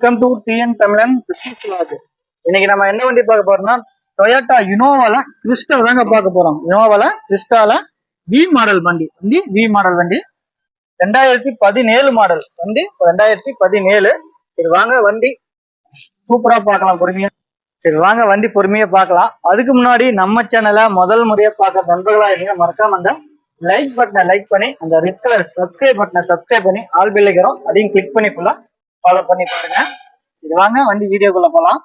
Welcome to TN Tamizhan business log இன்னைக்கு நம்ம என்ன வண்டி பார்க்க போறோம்னா டொயோட்டா யுனோவால கிறிஸ்டா தாங்க பார்க்க போறோம். யுனோவால கிறிஸ்டால வி மாடல் வண்டி. வண்டி வி மாடல் வண்டி. ரெண்டாயிரத்தி பதினேழு மாடல் வண்டி ரெண்டாயிரத்தி பதினேழு. சரி வாங்க வண்டி. சூப்பரா பார்க்கலாம் பொறுமையா. சரி வாங்க வண்டி பொறுமையா பார்க்கலாம். அதுக்கு முன்னாடி நம்ம சேனலை முதல் முறையா பார்க்க நண்பர்களா இருந்தீங்க மறக்காம அந்த லைக் பட்டனை லைக் பண்ணி அந்த ரெட் கலர் சப்ஸ்கிரைப் பட்டனை சப்ஸ்கிரைப் பண்ணி ஆல் பில்லைக்கிறோம் அதையும் கிளிக் பண்ணி ஃபுல்லா ஃபாலோ பண்ணி பாருங்க. இது வாங்க வண்டி வீடியோக்குள்ள போலாம்.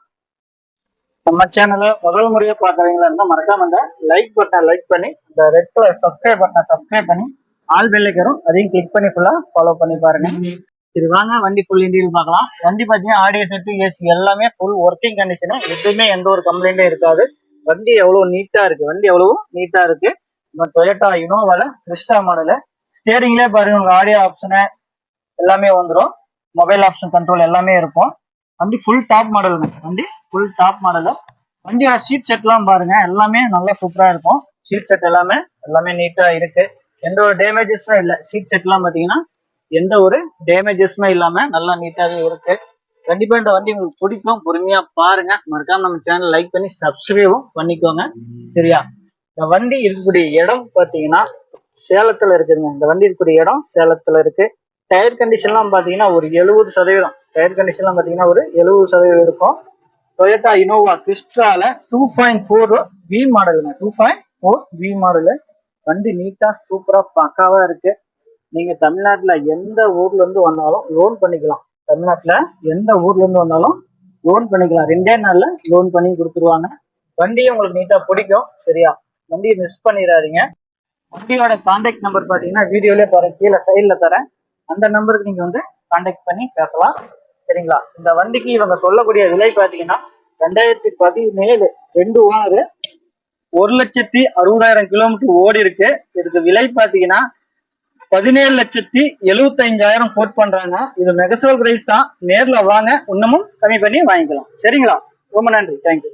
நம்ம சேனலை முதல் முறையாக பார்க்குறவங்களா இருந்தால் மறக்காம அந்த லைக் பட்டனை லைக் பண்ணி இந்த ரெட் கலர் சப்ஸ்கிரைப் பட்டனை சப்ஸ்கிரைப் பண்ணி ஆல் பெல்லைக்கரும் அதையும் கிளிக் பண்ணி ஃபுல்லா ஃபாலோ பண்ணி பாருங்க. சரி வாங்க வண்டி ஃபுல் இன்டீரியல் பார்க்கலாம். வண்டி பார்த்தீங்கன்னா ஆடியோ செட்டு ஏசி எல்லாமே ஃபுல் ஒர்க்கிங் கண்டிஷனு எதுவுமே எந்த ஒரு கம்ப்ளைண்ட்டும் இருக்காது. வண்டி எவ்வளவு நீட்டா இருக்கு? வண்டி எவ்வளவு நீட்டா இருக்கு? நம்ம டொயோட்டா இனோவால கிறிஸ்டா மாடலு ஸ்டேரிங்லேயே பாருங்க உங்களுக்கு ஆடியோ ஆப்ஷனு எல்லாமே வந்துடும் மொபைல் ஆப்ஷன் கண்ட்ரோல் எல்லாமே இருக்கும். வண்டி ஃபுல் டாப் மாடல் வண்டி ஃபுல் டாப் மாடலு வண்டியோட சீட் செட்லாம் பாருங்க. எல்லாமே நல்லா சூப்பராக இருக்கும். சீட் செட் எல்லாமே எல்லாமே நீட்டாக இருக்கு. எந்த ஒரு டேமேஜஸும் இல்லை. சீட் செட்லாம் பார்த்தீங்கன்னா எந்த ஒரு டேமேஜஸுமே இல்லாமல் நல்லா நீட்டாகவே இருக்கு. கண்டிப்பா இந்த வண்டி உங்களுக்கு பிடிக்கும் பொறுமையா பாருங்க. மறக்காம நம்ம சேனல் லைக் பண்ணி சப்ஸ்கிரைபும் பண்ணிக்கோங்க. சரியா? இந்த வண்டி இருக்கக்கூடிய இடம் பாத்தீங்கன்னா சேலத்துல இருக்குதுங்க. இந்த வண்டி இருக்கக்கூடிய இடம் சேலத்துல இருக்கு. டயர் கண்டிஷன்லாம் பார்த்தீங்கன்னா ஒரு எழுபது சதவீதம். டயர் கண்டிஷன்லாம் பார்த்தீங்கன்னா ஒரு எழுபது சதவீதம் இருக்கும். டொயட்டா இனோவா கிறிஸ்டால டூ பாயிண்ட் ஃபோர் வி மாடலுங்க two point four V model வண்டி நீட்டாக சூப்பராக பக்காவாக இருக்கு. நீங்கள் தமிழ்நாட்டில் எந்த ஊர்லேருந்து வந்தாலும் லோன் பண்ணிக்கலாம். தமிழ்நாட்டில் எந்த ஊர்லேருந்து வந்தாலும் லோன் பண்ணிக்கலாம். ரெண்டே நாளில் லோன் பண்ணி கொடுத்துருவாங்க. வண்டியும் உங்களுக்கு நீட்டாக பிடிக்கும். சரியா? வண்டியை மிஸ் பண்ணிடாதீங்க. வண்டியோட கான்டாக்ட் நம்பர் பார்த்தீங்கன்னா வீடியோலேயே பாருங்க கீழே சைடில் தரேன். அந்த நம்பருக்கு நீங்க வந்து கான்டாக்ட் பண்ணி பேசலாம். சரிங்களா? இந்த வண்டிக்கு இவங்க சொல்லக்கூடிய விலை பாத்தீங்கன்னா ரெண்டாயிரத்தி பதினேழு ரெண்டு ஆறு ஒரு லட்சத்தி அறுபதாயிரம் கிலோமீட்டர் ஓடி இருக்கு. இதுக்கு விலை பாத்தீங்கன்னா பதினேழு லட்சத்தி எழுபத்தைந்தாயிரம் கோட் பண்றாங்க. இது மெகசோல் பிரைஸ் தான். நேர்ல வாங்க. இன்னமும் கம்மி பண்ணி வாங்கிக்கலாம். சரிங்களா? ரொம்ப நன்றி. தேங்க்யூ